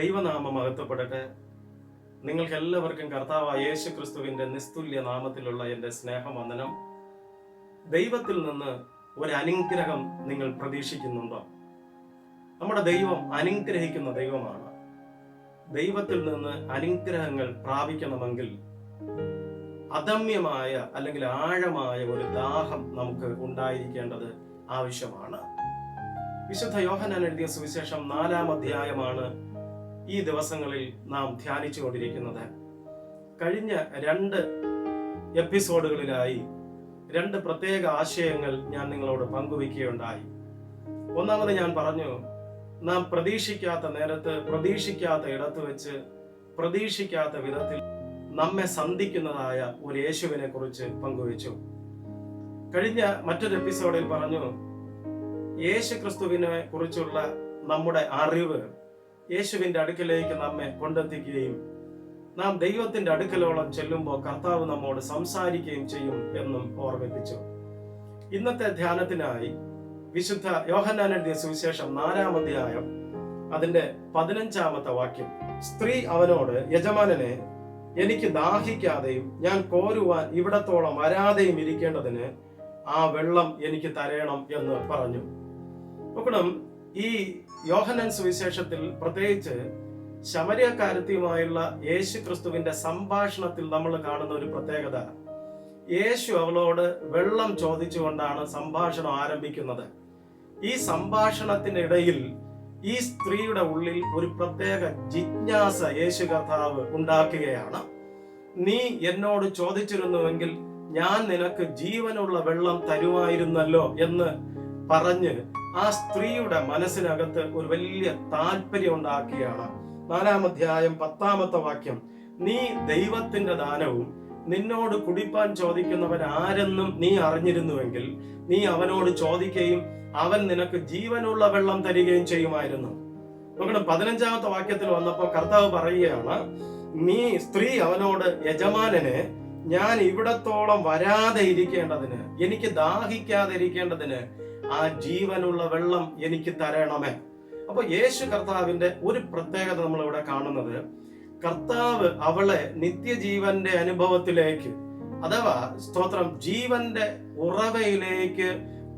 ദൈവനാമം മഹത്വപ്പെടട്ടെ നിങ്ങൾക്ക് എല്ലാവർക്കും കർത്താവ് യേശു ക്രിസ്തുവിന്റെ നിസ്തുല്യ നാമത്തിലുള്ള എന്റെ സ്നേഹമന്ദനം ദൈവത്തിൽ നിന്ന് ഒരു അനുഗ്രഹം നിങ്ങൾ പ്രതീക്ഷിക്കുന്നുണ്ടോ? നമ്മുടെ ദൈവം അനുഗ്രഹിക്കുന്ന ദൈവമാണ്. ദൈവത്തിൽ നിന്ന് അനുഗ്രഹങ്ങൾ പ്രാപിക്കണമെങ്കിൽ അദമ്യമായ അല്ലെങ്കിൽ ആഴമായ ഒരു ദാഹം നമുക്ക് ഉണ്ടായിരിക്കേണ്ടത് ആവശ്യമാണ്. വിശുദ്ധ യോഹനാൻ എഴുതിയ സുവിശേഷം നാലാം അധ്യായമാണ് ഈ ദിവസങ്ങളിൽ നാം ധ്യാനിച്ചു കൊണ്ടിരിക്കുന്നത്. കഴിഞ്ഞ രണ്ട് എപ്പിസോഡുകളിലായി രണ്ട് പ്രത്യേക ആശയങ്ങൾ ഞാൻ നിങ്ങളോട് പങ്കുവയ്ക്കുകയുണ്ടായി. ഒന്നാമത് ഞാൻ പറഞ്ഞു നാം പ്രതീക്ഷിക്കാത്ത നേരത്ത് പ്രതീക്ഷിക്കാത്ത ഇടത്ത് വെച്ച് പ്രതീക്ഷിക്കാത്ത വിധത്തിൽ നമ്മെ സന്ധിക്കുന്നതായ ഒരു യേശുവിനെ കുറിച്ച് പങ്കുവച്ചു. കഴിഞ്ഞ മറ്റൊരു എപ്പിസോഡിൽ പറഞ്ഞു യേശു ക്രിസ്തുവിനെ കുറിച്ചുള്ള നമ്മുടെ അറിവ് യേശുവിന്റെ അടുക്കലേക്ക് നമ്മെ കൊണ്ടെത്തിക്കുകയും നാം ദൈവത്തിന്റെ അടുക്കലോളം ചെല്ലുമ്പോൾ കർത്താവ് നമ്മോട് സംസാരിക്കുകയും ചെയ്യും എന്നും ഓർമ്മിപ്പിച്ചു. ഇന്നത്തെ ധ്യാനത്തിനായി വിശുദ്ധ യോഹന്നാൻ എഴുതിയ സുവിശേഷം നാലാം അധ്യായം അതിന്റെ പതിനഞ്ചാമത്തെ വാക്യം. സ്ത്രീ അവനോട് യജമാനനെ എനിക്ക് ദാഹിക്കാതെയും ഞാൻ കോരുവാൻ ഇവിടത്തോളം വരാതെയും ഇരിക്കേണ്ടതിന് ആ വെള്ളം എനിക്ക് തരണം എന്ന് പറഞ്ഞു. നോക്കണം ഈ യോഹനൻ സുവിശേഷത്തിൽ പ്രത്യേകിച്ച് ശമരിയക്കാരത്തിയുമായുള്ള യേശു ക്രിസ്തുവിന്റെ സംഭാഷണത്തിൽ നമ്മൾ കാണുന്ന ഒരു പ്രത്യേകത. യേശു അവളോട് വെള്ളം ചോദിച്ചുകൊണ്ടാണ് സംഭാഷണം ആരംഭിക്കുന്നത്. ഈ സംഭാഷണത്തിനിടയിൽ ഈ സ്ത്രീയുടെ ഉള്ളിൽ ഒരു പ്രത്യേക ജിജ്ഞാസ യേശു കർത്താവ് ഉണ്ടാക്കുകയാണ്. നീ എന്നോട് ചോദിച്ചിരുന്നുവെങ്കിൽ ഞാൻ നിനക്ക് ജീവനുള്ള വെള്ളം തരുമായിരുന്നല്ലോ എന്ന് പറഞ്ഞ് ആ സ്ത്രീയുടെ മനസ്സിനകത്ത് ഒരു വലിയ താല്പര്യം ഉണ്ടാക്കുകയാണ് നാലാം അധ്യായം പത്താമത്തെ വാക്യം. നീ ദൈവത്തിന്റെ ദാനവും നിന്നോട് കുടിപ്പാൻ ചോദിക്കുന്നവൻ ആരെന്നും നീ അറിഞ്ഞിരുന്നുവെങ്കിൽ നീ അവനോട് ചോദിക്കുകയും അവൻ നിനക്ക് ജീവനുള്ള വെള്ളം തരികയും ചെയ്യുമായിരുന്നു. നോക്കണം പതിനഞ്ചാമത്തെ വാക്യത്തിൽ വന്നപ്പോൾ കർത്താവ് പറയുകയാണ് നീ സ്ത്രീ അവനോട് യജമാനനെ ഞാൻ ഇവിടത്തോളം വരാതെ ഇരിക്കേണ്ടതിന് എനിക്ക് ദാഹിക്കാതെ ഇരിക്കേണ്ടതിന് ആ ജീവനുള്ള വെള്ളം എനിക്ക് തരണമേ. അപ്പൊ യേശു കർത്താവിന്റെ ഒരു പ്രത്യേകത നമ്മൾ ഇവിടെ കാണുന്നത് കർത്താവ് അവളെ നിത്യജീവന്റെ അനുഭവത്തിലേക്ക് അഥവാ സ്തോത്രം ജീവന്റെ ഉറവയിലേക്ക്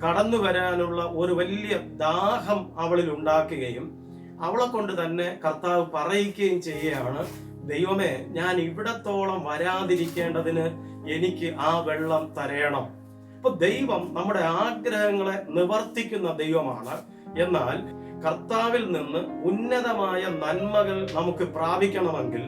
കടന്നു വരാനുള്ള ഒരു വലിയ ദാഹം അവളിൽ ഉണ്ടാക്കുകയും അവളെ കൊണ്ട് തന്നെ കർത്താവ് പറയിക്കുകയും ചെയ്യുകയാണ്. ദൈവമേ ഞാൻ ഇവിടത്തോളം വരാതിരിക്കേണ്ടതിന് എനിക്ക് ആ വെള്ളം തരയണം അപ്പൊ ദൈവം നമ്മുടെ ആഗ്രഹങ്ങളെ നിവർത്തിക്കുന്ന ദൈവമാണ്. എന്നാൽ കർത്താവിൽ നിന്ന് ഉന്നതമായ നന്മകൾ നമുക്ക് പ്രാപിക്കണമെങ്കിൽ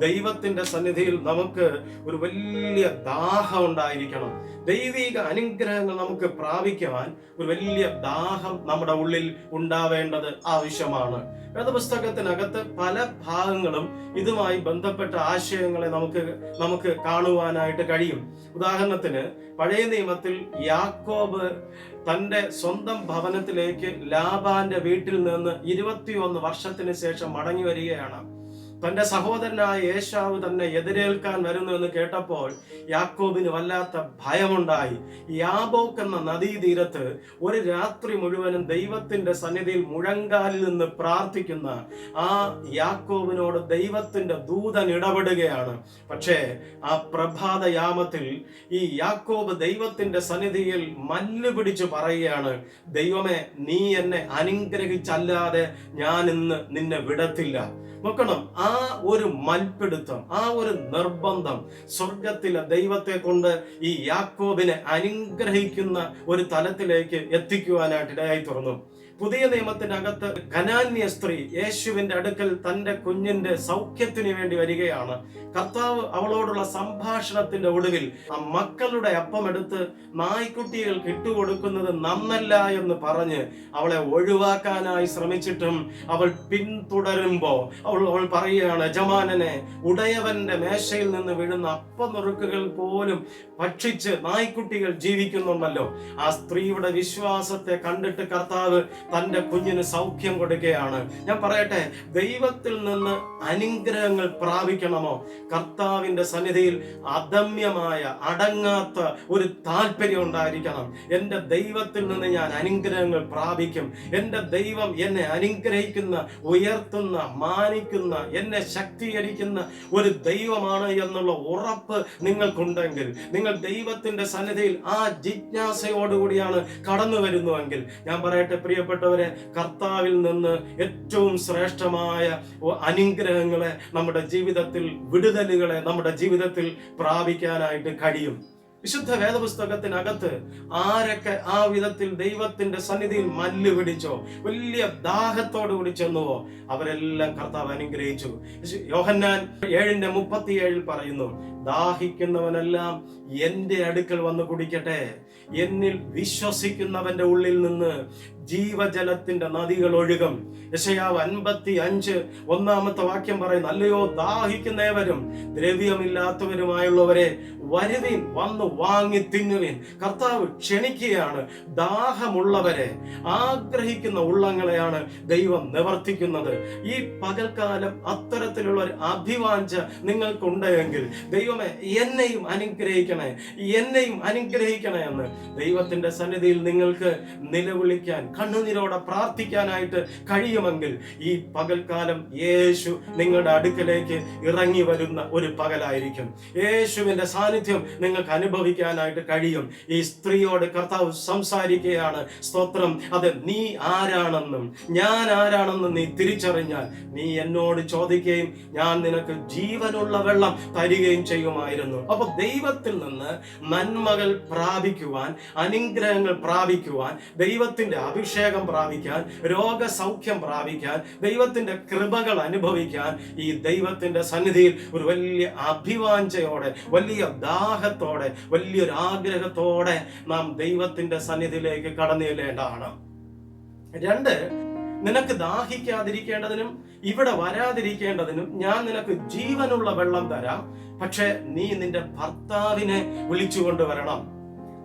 ദൈവത്തിന്റെ സന്നിധിയിൽ നമുക്ക് ഒരു വലിയ ദാഹം ഉണ്ടായിരിക്കണം. ദൈവിക അനുഗ്രഹങ്ങൾ നമുക്ക് പ്രാപിക്കുവാൻ ഒരു വലിയ ദാഹം നമ്മുടെ ഉള്ളിൽ ഉണ്ടാവേണ്ടത് ആവശ്യമാണ്. വേദപുസ്തകത്തിനകത്ത് പല ഭാഗങ്ങളും ഇതുമായി ബന്ധപ്പെട്ട ആശയങ്ങളെ നമുക്ക് നമുക്ക് കാണുവാനായിട്ട് കഴിയും. ഉദാഹരണത്തിന് പഴയ നിയമത്തിൽ യാക്കോബ് തന്റെ സ്വന്തം ഭവനത്തിലേക്ക് ലാബാന്റെ വീട്ടിൽ നിന്ന് ഇരുപത്തിയൊന്ന് വർഷത്തിന് ശേഷം മടങ്ങി വരികയാണ്. തന്റെ സഹോദരനായ യേശാവ് തന്നെ എതിരേൽക്കാൻ വരുന്നു എന്ന് കേട്ടപ്പോൾ യാക്കോബിന് വല്ലാത്ത ഭയമുണ്ടായി. യാബോക്ക് എന്ന നദീതീരത്ത് ഒരു രാത്രി മുഴുവനും ദൈവത്തിന്റെ സന്നിധിയിൽ മുഴങ്കാലിൽ നിന്ന് പ്രാർത്ഥിക്കുന്ന ആ യാക്കോബിനോട് ദൈവത്തിന്റെ ദൂതൻ ഇടപെടുകയാണ്. പക്ഷേ ആ പ്രഭാത യാമത്തിൽ ഈ യാക്കോബ് ദൈവത്തിന്റെ സന്നിധിയിൽ മല്ല് പിടിച്ചു പറയുകയാണ് ദൈവമേ നീ എന്നെ അനുഗ്രഹിച്ചല്ലാതെ ഞാൻ ഇന്ന് നിന്നെ വിടത്തില്ല. നോക്കണം ആ ഒരു മൽപ്പിടുത്തം ആ ഒരു നിർബന്ധം സ്വർഗത്തിലെ ദൈവത്തെ കൊണ്ട് ഈ യാക്കോബിനെ അനുഗ്രഹിക്കുന്ന ഒരു തലത്തിലേക്ക് എത്തിക്കുവാനായിട്ട് ഇടയായി തുറന്നു പുതിയ നിയമത്തിനകത്ത് ഖനാന്യ സ്ത്രീ യേശുവിന്റെ അടുക്കൽ തന്റെ കുഞ്ഞിന്റെ സൗഖ്യത്തിന് വേണ്ടി വരികയാണ്. കർത്താവ് അവളോടുള്ള സംഭാഷണത്തിന്റെ ഒടുവിൽ ആ മക്കളുടെ അപ്പം എടുത്ത് നായ്ക്കുട്ടികൾക്ക് ഇട്ടുകൊടുക്കുന്നത് നന്നല്ല എന്ന് പറഞ്ഞ് അവളെ ഒഴിവാക്കാനായി ശ്രമിച്ചിട്ടും അവൾ പിന്തുടരുമ്പോ അവൾ അവൾ പറയുകയാണ് യജമാനനെ ഉടയവന്റെ മേശയിൽ നിന്ന് വീഴുന്ന അപ്പനുറുക്കുകൾ പോലും ഭക്ഷിച്ച് നായ്ക്കുട്ടികൾ ജീവിക്കുന്നുണ്ടല്ലോ. ആ സ്ത്രീയുടെ വിശ്വാസത്തെ കണ്ടിട്ട് കർത്താവ് തന്റെ കുഞ്ഞിന് സൗഖ്യം കൊടുക്കുകയാണ്. ഞാൻ പറയട്ടെ ദൈവത്തിൽ നിന്ന് അനുഗ്രഹങ്ങൾ പ്രാപിക്കണമോ? കർത്താവിന്റെ സന്നിധിയിൽ അദമ്യമായ അടങ്ങാത്ത ഒരു താല്പര്യം ഉണ്ടായിരിക്കണം. എന്റെ ദൈവത്തിൽ നിന്ന് ഞാൻ അനുഗ്രഹങ്ങൾ പ്രാപിക്കും. എന്റെ ദൈവം എന്നെ അനുഗ്രഹിക്കുന്ന ഉയർത്തുന്ന മാനിക്കുന്ന എന്നെ ശക്തീകരിക്കുന്ന ഒരു ദൈവമാണ് എന്നുള്ള ഉറപ്പ് നിങ്ങൾക്കുണ്ടെങ്കിൽ നിങ്ങൾ ദൈവത്തിന്റെ സന്നിധിയിൽ ആ ജിജ്ഞാസയോടുകൂടിയാണ് കടന്നു വരുന്നുവെങ്കിൽ ഞാൻ പറയട്ടെ പ്രിയപ്പെട്ടവരെ കർത്താവിൽ നിന്ന് ഏറ്റവും ശ്രേഷ്ഠമായ അനുഗ്രഹങ്ങളെ നമ്മുടെ ജീവിതത്തിൽ വിടുതലുകളെ നമ്മുടെ ജീവിതത്തിൽ പ്രാപിക്കാനായിട്ട് കഴിയും. വിശുദ്ധ വേദപുസ്തകത്തിനകത്ത് ആരൊക്കെ ആ വിധത്തിൽ ദൈവത്തിന്റെ സന്നിധിയിൽ മല്ല് പിടിച്ചോ വലിയ ദാഹത്തോടു കൂടി ചെന്നുവോ അവരെല്ലാം കർത്താവ് അനുഗ്രഹിച്ചു. യോഹന്നാൻ ഏഴിന്റെ മുപ്പത്തിയേഴിൽ പറയുന്നു ദാഹിക്കുന്നവനെല്ലാം എന്റെ അടുക്കൽ വന്ന് കുടിക്കട്ടെ. എന്നിൽ വിശ്വസിക്കുന്നവന്റെ ഉള്ളിൽ നിന്ന് ജീവജലത്തിന്റെ നദികൾ ഒഴുകും. യശയാവ് അൻപത്തി അഞ്ച് ഒന്നാമത്തെ വാക്യം പറയുന്നു അല്ലയോ ദാഹിക്കുന്നവരും ദ്രവ്യമില്ലാത്തവരുമായുള്ളവരെ വരുവിൻ വന്ന് വാങ്ങി തിന്നുവിൻ. കർത്താവ് ക്ഷണിക്കുകയാണ് ദാഹമുള്ളവരെ ആഗ്രഹിക്കുന്ന ഉള്ളങ്ങളെയാണ് ദൈവം നിവർത്തിക്കുന്നത്. ഈ പകൽക്കാലം അത്തരത്തിലുള്ള ഒരു അഭിവാഞ്ച നിങ്ങൾക്കുണ്ടെങ്കിൽ ദൈവമേ എന്നെയും അനുഗ്രഹിക്കണേ എന്നെയും അനുഗ്രഹിക്കണേ എന്ന് ദൈവത്തിന്റെ സന്നിധിയിൽ നിങ്ങൾക്ക് നിലവിളിക്കാൻ കണ്ണുനീരോടെ പ്രാർത്ഥിക്കാനായിട്ട് കഴിയുമെങ്കിൽ ഈ പകൽക്കാലം യേശു നിങ്ങളുടെ അടുക്കലേക്ക് ഇറങ്ങി വരുന്ന ഒരു പകലായിരിക്കും. യേശുവിന്റെ സാന്നിധ്യം നിങ്ങൾക്ക് അനുഭവിക്കാനായിട്ട് കഴിയും. ഈ സ്ത്രീയോട് കർത്താവ് സംസാരിക്കുകയാണ് സ്തോത്രം അത് നീ ആരാണെന്നും ഞാൻ ആരാണെന്നും നീ തിരിച്ചറിഞ്ഞാൽ നീ എന്നോട് ചോദിക്കുകയും ഞാൻ നിനക്ക് ജീവനുള്ള വെള്ളം തരികയും ചെയ്യുമായിരുന്നു. അപ്പൊ ദൈവത്തിൽ നിന്ന് നന്മകൾ പ്രാപിക്കുവാൻ അനുഗ്രഹങ്ങൾ പ്രാപിക്കുവാൻ ദൈവത്തിന്റെ അഭിഷേകം പ്രാപിക്കാൻ രോഗസൗഖ്യം പ്രാപിക്കാൻ ദൈവത്തിന്റെ കൃപകൾ അനുഭവിക്കാൻ ഈ ദൈവത്തിന്റെ സന്നിധിയിൽ ഒരു വലിയ അഭിവാഞ്ചയോടെ വലിയ ദാഹത്തോടെ വലിയൊരു ആഗ്രഹത്തോടെ നാം ദൈവത്തിന്റെ സന്നിധിയിലേക്ക് കടന്നു ചെല്ലേണ്ടതാണ്. രണ്ട് നിനക്ക് ദാഹിക്കാതിരിക്കേണ്ടതിനും ഇവിടെ വരാതിരിക്കേണ്ടതിനും ഞാൻ നിനക്ക് ജീവനുള്ള വെള്ളം തരാം. പക്ഷെ നീ നിന്റെ ഭർത്താവിനെ വിളിച്ചുകൊണ്ട് വരണം.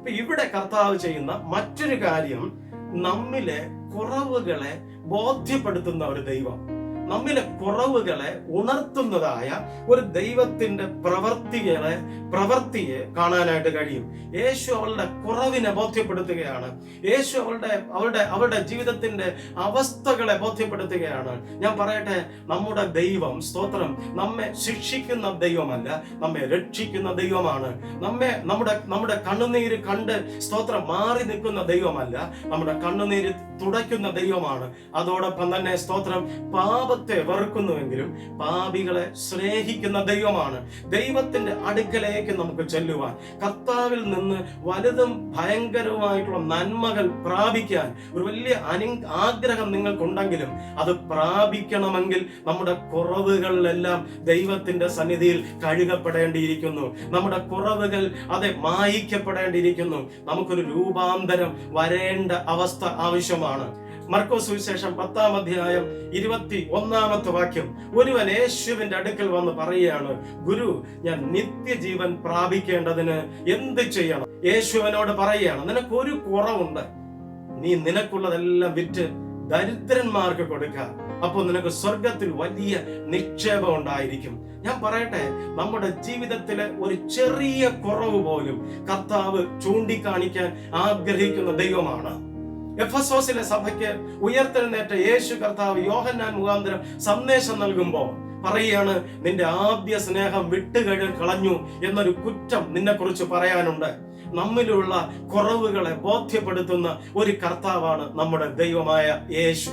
അപ്പൊ ഇവിടെ കർത്താവ് ചെയ്യുന്ന മറ്റൊരു കാര്യം നമ്മിലെ കുറവുകളെ ബോധ്യപ്പെടുത്തുന്ന ഒരു ദൈവം. നമ്മിലെ കുറവുകളെ ഉണർത്തുന്നതായ ഒരു ദൈവത്തിന്റെ പ്രവർത്തികളെ പ്രവർത്തിയെ കാണാനായിട്ട് കഴിയും. യേശു അവളുടെ കുറവിനെ ബോധ്യപ്പെടുത്തുകയാണ്. യേശു അവളുടെ അവളുടെ അവളുടെ ജീവിതത്തിന്റെ അവസ്ഥകളെ ബോധ്യപ്പെടുത്തുകയാണ്. ഞാൻ പറയട്ടെ നമ്മുടെ ദൈവം സ്തോത്രം നമ്മെ ശിക്ഷിക്കുന്ന ദൈവമല്ല നമ്മെ രക്ഷിക്കുന്ന ദൈവമാണ്. നമ്മെ നമ്മുടെ നമ്മുടെ കണ്ണുനീര് കണ്ട് സ്തോത്രം മാറി നിൽക്കുന്ന ദൈവമല്ല നമ്മുടെ കണ്ണുനീര് തുടയ്ക്കുന്ന ദൈവമാണ്. അതോടൊപ്പം തന്നെ സ്തോത്രം പാപത്തെ വെറുക്കുന്നുവെങ്കിലും പാപികളെ സ്നേഹിക്കുന്ന ദൈവമാണ്. ദൈവത്തിന്റെ അടുക്കലേക്ക് നമുക്ക് ചെല്ലുവാൻ കർത്താവിൽ നിന്ന് വലുതും ഭയങ്കരവുമായിട്ടുള്ള നന്മകൾ പ്രാപിക്കാൻ ഒരു വലിയ അനി ആഗ്രഹം നിങ്ങൾക്കുണ്ടെങ്കിലും അത് പ്രാപിക്കണമെങ്കിൽ നമ്മുടെ കുറവുകളിലെല്ലാം ദൈവത്തിന്റെ സന്നിധിയിൽ കഴുകപ്പെടേണ്ടിയിരിക്കുന്നു. നമ്മുടെ കുറവുകൾ അതെ മായിക്കപ്പെടേണ്ടിയിരിക്കുന്നു. നമുക്കൊരു രൂപാന്തരം വരേണ്ട അവസ്ഥ ആവശ്യമാണ്. മർക്കോസ് സുവിശേഷം പത്താം അധ്യായം ഇരുപത്തി ഒന്നാമത്തെ വാക്യം. ഒരുവൻ യേശുവിന്റെ അടുക്കൽ വന്ന് പറയുകയാണ് ഗുരു ഞാൻ നിത്യജീവൻ പ്രാപിക്കേണ്ടതിന് എന്ത് ചെയ്യണം? യേശുവിനോട് പറയുകയാണ് നിനക്ക് ഒരു കുറവുണ്ട്. നീ നിനക്കുള്ളതെല്ലാം വിറ്റ് ദരിദ്രന്മാർക്ക് കൊടുക്കുക അപ്പോൾ നിനക്ക് സ്വർഗത്തിൽ വലിയ നിക്ഷേപം ഉണ്ടായിരിക്കും. ഞാൻ പറയട്ടെ നമ്മുടെ ജീവിതത്തിലെ ഒരു ചെറിയ കുറവ് പോലും കർത്താവ് ചൂണ്ടിക്കാണിക്കാൻ ആഗ്രഹിക്കുന്ന ദൈവമാണ്. എഫസോസിലെ സഭയ്ക്ക് ഉയർത്തെഴുന്നേറ്റ യേശു കർത്താവ് യോഹന്നാൻ മുഖാന്തരം സന്ദേശം നൽകുമ്പോൾ പറയുകയാണ് നിന്റെ ആദ്യ സ്നേഹം വിട്ടുകഴി കളഞ്ഞു എന്നൊരു കുറ്റം നിന്നെക്കുറിച്ച് പറയാനുണ്ട്. നമ്മിലുള്ള കുറവുകളെ ബോധ്യപ്പെടുത്തുന്ന ഒരു കർത്താവാണ് നമ്മുടെ ദൈവമായ യേശു.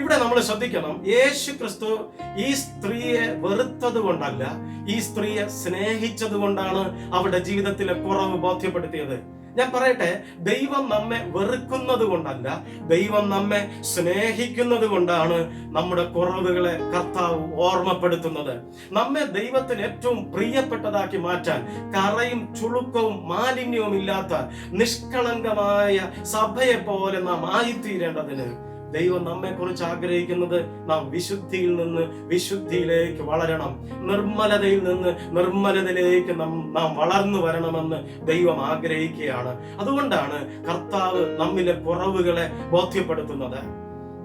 ഇവിടെ നമ്മൾ ശ്രദ്ധിക്കണം യേശു ക്രിസ്തു ഈ സ്ത്രീയെ വെറുത്തത് കൊണ്ടല്ല ഈ സ്ത്രീയെ സ്നേഹിച്ചത് കൊണ്ടാണ് അവരുടെ ജീവിതത്തിലെ കുറവ് ബോധ്യപ്പെടുത്തിയത്. ഞാൻ പറയട്ടെ ദൈവം നമ്മെ വെറുക്കുന്നത് കൊണ്ടല്ല ദൈവം നമ്മെ സ്നേഹിക്കുന്നത് കൊണ്ടാണ് നമ്മുടെ കുറവുകളെ കർത്താവ് ഓർമ്മപ്പെടുത്തുന്നത്. നമ്മെ ദൈവത്തിന് ഏറ്റവും പ്രിയപ്പെട്ടതാക്കി മാറ്റാൻ കറയും ചുളുക്കവും മാലിന്യവും ഇല്ലാത്ത നിഷ്കളങ്കമായ സഭയെ പോലെ നാം ആയിത്തീരേണ്ടതിന് ദൈവം നമ്മെ കുറിച്ച് ആഗ്രഹിക്കുന്നത് നാം വിശുദ്ധിയിൽ നിന്ന് വിശുദ്ധിയിലേക്ക് വളരണം. നിർമ്മലതയിൽ നിന്ന് നിർമ്മലതയിലേക്ക് നാം വളർന്നു വരണമെന്ന് ദൈവം ആഗ്രഹിക്കുകയാണ്. അതുകൊണ്ടാണ് കർത്താവ് നമ്മിലെ കുറവുകളെ ബോധ്യപ്പെടുത്തുന്നത്.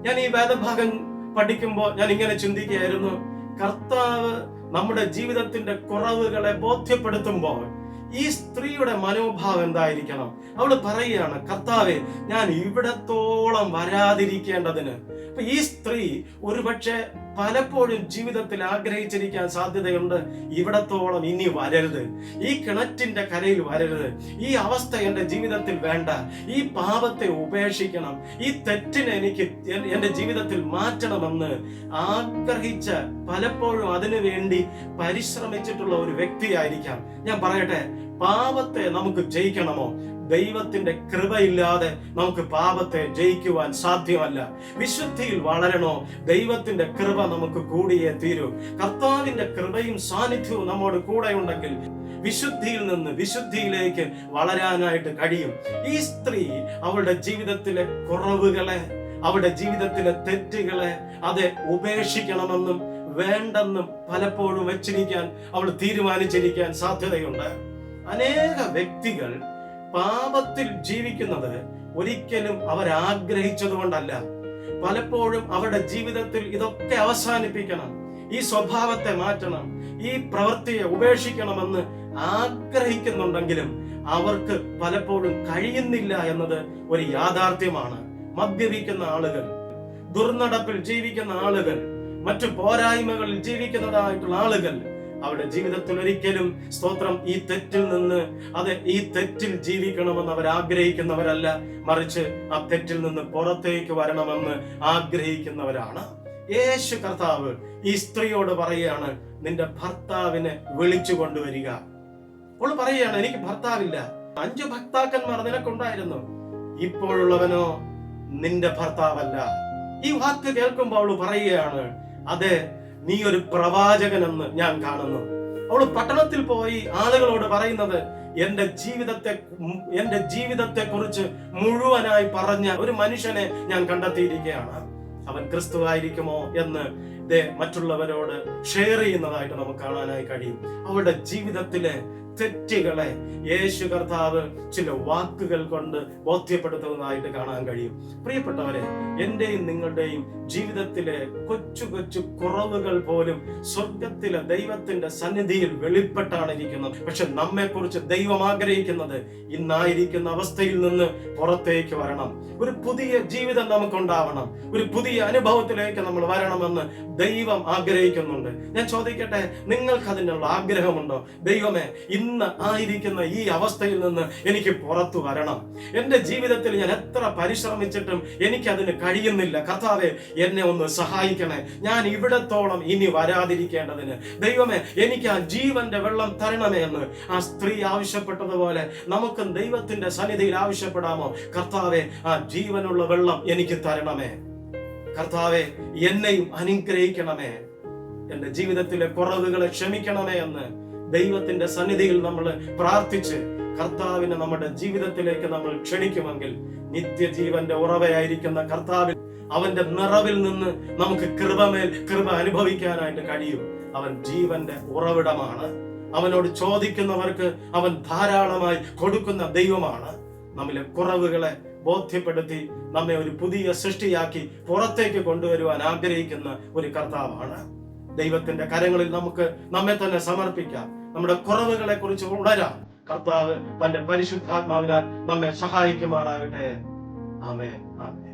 ഞാൻ ഈ വേദഭാഗം പഠിക്കുമ്പോൾ ഞാൻ ഇങ്ങനെ ചിന്തിക്കുകയായിരുന്നു. കർത്താവ് നമ്മുടെ ജീവിതത്തിന്റെ കുറവുകളെ ബോധ്യപ്പെടുത്തുമ്പോൾ ഈ സ്ത്രീയുടെ മനോഭാവം എന്തായിരിക്കണം? അവൾ പറയുകയാണ് കർത്താവെ ഞാൻ ഇവിടത്തോളം വരാതിരിക്കേണ്ടതിന്. അപ്പൊ ഈ സ്ത്രീ ഒരുപക്ഷെ പലപ്പോഴും ജീവിതത്തിൽ ആഗ്രഹിച്ചിരിക്കാൻ സാധ്യതയുണ്ട് ഇവിടത്തോളം ഇനി വരരുത്. ഈ കിണറ്റിന്റെ കരയിൽ വരരുത്. ഈ അവസ്ഥ എന്റെ ജീവിതത്തിൽ വേണ്ട. ഈ പാപത്തെ ഉപേക്ഷിക്കണം. ഈ തെറ്റിനെ എനിക്ക് എന്റെ ജീവിതത്തിൽ മാറ്റണമെന്ന്. ആഗ്രഹിച്ച പലപ്പോഴും അതിനു വേണ്ടി പരിശ്രമിച്ചിട്ടുള്ള ഒരു വ്യക്തിയായിരിക്കാം. ഞാൻ പറയട്ടെ പാപത്തെ നമുക്ക് ജയിക്കണമോ? ദൈവത്തിന്റെ കൃപയില്ലാതെ നമുക്ക് പാപത്തെ ജയിക്കുവാൻ സാധ്യമല്ല. വിശുദ്ധിയിൽ വളരണോ? ദൈവത്തിന്റെ കൃപ നമുക്ക് കൂടിയേ തീരൂ. കർത്താവിന്റെ കൃപയും സാന്നിധ്യവും നമ്മോട് കൂടെ ഉണ്ടെങ്കിൽ വിശുദ്ധിയിൽ നിന്ന് വിശുദ്ധിയിലേക്ക് വളരാനായിട്ട് കഴിയും. ഈ സ്ത്രീ അവളുടെ ജീവിതത്തിലെ കുറവുകളെ അവളുടെ ജീവിതത്തിലെ തെറ്റുകളെ അത് ഉപേക്ഷിക്കണമെന്നും വേണ്ടെന്നും പലപ്പോഴും വെച്ചിരിക്കാൻ അവൾ തീരുമാനിച്ചിരിക്കാൻ സാധ്യതയുണ്ട്. അനേക വ്യക്തികൾ പാപത്തിൽ ജീവിക്കുന്നത് ഒരിക്കലും അവർ ആഗ്രഹിച്ചത് കൊണ്ടല്ല പലപ്പോഴും അവരുടെ ജീവിതത്തിൽ ഇതൊക്കെ അവസാനിപ്പിക്കണം. ഈ സ്വഭാവത്തെ മാറ്റണം. ഈ പ്രവൃത്തിയെ ഉപേക്ഷിക്കണമെന്ന് ആഗ്രഹിക്കുന്നുണ്ടെങ്കിലും അവർക്ക് പലപ്പോഴും കഴിയുന്നില്ല എന്നത് ഒരു യാഥാർത്ഥ്യമാണ്. മദ്യപിക്കുന്ന ആളുകൾ ദുർനടപ്പിൽ ജീവിക്കുന്ന ആളുകൾ മറ്റു പോരായ്മകളിൽ ജീവിക്കുന്നതായിട്ടുള്ള ആളുകൾ അവരുടെ ജീവിതത്തിൽ ഒരിക്കലും സ്തോത്രം ഈ തെറ്റിൽ നിന്ന് അത് ഈ തെറ്റിൽ ജീവിക്കണമെന്ന് അവർ ആഗ്രഹിക്കുന്നവരല്ല. മറിച്ച് ആ തെറ്റിൽ നിന്ന് പുറത്തേക്ക് വരണമെന്ന് ആഗ്രഹിക്കുന്നവരാണ്. യേശു കർത്താവ് ഈ സ്ത്രീയോട് പറയുകയാണ് നിന്റെ ഭർത്താവിനെ വിളിച്ചു കൊണ്ടുവരിക. അവൾ പറയുകയാണ് എനിക്ക് ഭർത്താവില്ല. അഞ്ചു ഭർത്താക്കന്മാർ നിനക്കുണ്ടായിരുന്നു. ഇപ്പോഴുള്ളവനോ നിന്റെ ഭർത്താവല്ല. ഈ വാക്ക് കേൾക്കുമ്പോൾ അവൾ പറയുകയാണ് അതെ നീ ഒരു പ്രവാചകനെന്ന് ഞാൻ കാണുന്നു. അവൾ പട്ടണത്തിൽ പോയി ആളുകളോട് പറയുന്നത് എന്റെ ജീവിതത്തെ എന്റെ ജീവിതത്തെ കുറിച്ച് മുഴുവനായി പറഞ്ഞ ഒരു മനുഷ്യനെ ഞാൻ കണ്ടെത്തിയിരിക്കുകയാണ്. അവൻ ക്രിസ്തു ആയിരിക്കുമോ എന്ന് മറ്റുള്ളവരോട് ഷെയർ ചെയ്യുന്നതായിട്ട് നമുക്ക് കാണാനായി കഴിയും. അവളുടെ ജീവിതത്തിലെ തെറ്റുകളെ യേശു കർത്താവ് ചില വാക്കുകൾ കൊണ്ട് ബോധ്യപ്പെടുത്തുന്നതായിട്ട് കാണാൻ കഴിയും. പ്രിയപ്പെട്ടവരെ എന്റെയും നിങ്ങളുടെയും ജീവിതത്തിലെ കൊച്ചു കൊച്ചു കുറവുകൾ പോലും സ്വർഗത്തിലെ ദൈവത്തിന്റെ സന്നിധിയിൽ വെളിപ്പെട്ടാണ് ഇരിക്കുന്നത്. പക്ഷെ നമ്മെ കുറിച്ച് ദൈവം ആഗ്രഹിക്കുന്നത് ഇന്നായിരിക്കുന്ന അവസ്ഥയിൽ നിന്ന് പുറത്തേക്ക് വരണം. ഒരു പുതിയ ജീവിതം നമുക്കുണ്ടാവണം. ഒരു പുതിയ അനുഭവത്തിലേക്ക് നമ്മൾ വരണമെന്ന് ദൈവം ആഗ്രഹിക്കുന്നുണ്ട്. ഞാൻ ചോദിക്കട്ടെ നിങ്ങൾക്ക് അതിനുള്ള ആഗ്രഹമുണ്ടോ? ദൈവമേ ഇന്ന് ആയിരിക്കുന്ന ഈ അവസ്ഥയിൽ നിന്ന് എനിക്ക് പുറത്തു വരണം. എന്റെ ജീവിതത്തിൽ ഞാൻ എത്ര പരിശ്രമിച്ചിട്ടും എനിക്കതിന് കഴിയുന്നില്ല. കർത്താവെ എന്നെ ഒന്ന് സഹായിക്കണേ. ഞാൻ ഇവിടത്തോളം ഇനി വരാതിരിക്കേണ്ടതിന്. ദൈവമേ എനിക്ക് ആ ജീവന്റെ വെള്ളം തരണമേ എന്ന് ആ സ്ത്രീ ആവശ്യപ്പെട്ടതുപോലെ നമുക്കും ദൈവത്തിന്റെ സന്നിധിയിൽ ആവശ്യപ്പെടാമോ? കർത്താവെ ആ ജീവനുള്ള വെള്ളം എനിക്ക് തരണമേ. കർത്താവെ എന്നെയും അനുഗ്രഹിക്കണമേ. എന്റെ ജീവിതത്തിലെ കുറവുകളെ ക്ഷമിക്കണമേ എന്ന് ദൈവത്തിന്റെ സന്നിധിയിൽ നമ്മൾ പ്രാർത്ഥിച്ച് കർത്താവിനെ നമ്മുടെ ജീവിതത്തിലേക്ക് നമ്മൾ ക്ഷണിക്കുമെങ്കിൽ നിത്യജീവന്റെ ഉറവയായിരിക്കുന്ന കർത്താവിൽ അവന്റെ നിറവിൽ നിന്ന് നമുക്ക് കൃപമേൽ കൃപ അനുഭവിക്കാനായിട്ട് കഴിയും. അവൻ ജീവന്റെ ഉറവിടമാണ്. അവനോട് ചോദിക്കുന്നവർക്ക് അവൻ ധാരാളമായി കൊടുക്കുന്ന ദൈവമാണ്. നമ്മിലെ കുറവുകളെ ബോധ്യപ്പെടുത്തി നമ്മെ ഒരു പുതിയ സൃഷ്ടിയാക്കി പുറത്തേക്ക് കൊണ്ടുവരുവാൻ ആഗ്രഹിക്കുന്ന ഒരു കർത്താവാണ്. ദൈവത്തിന്റെ കരങ്ങളിൽ നമുക്ക് നമ്മെ തന്നെ സമർപ്പിക്കാം. നമ്മുടെ കുറവുകളെ കുറിച്ച് ഉണരാം. കർത്താവ് തന്റെ പരിശുദ്ധാത്മാവിനാൽ നമ്മെ സഹായിക്കുമാറാകട്ടെ. ആമേ ആമേ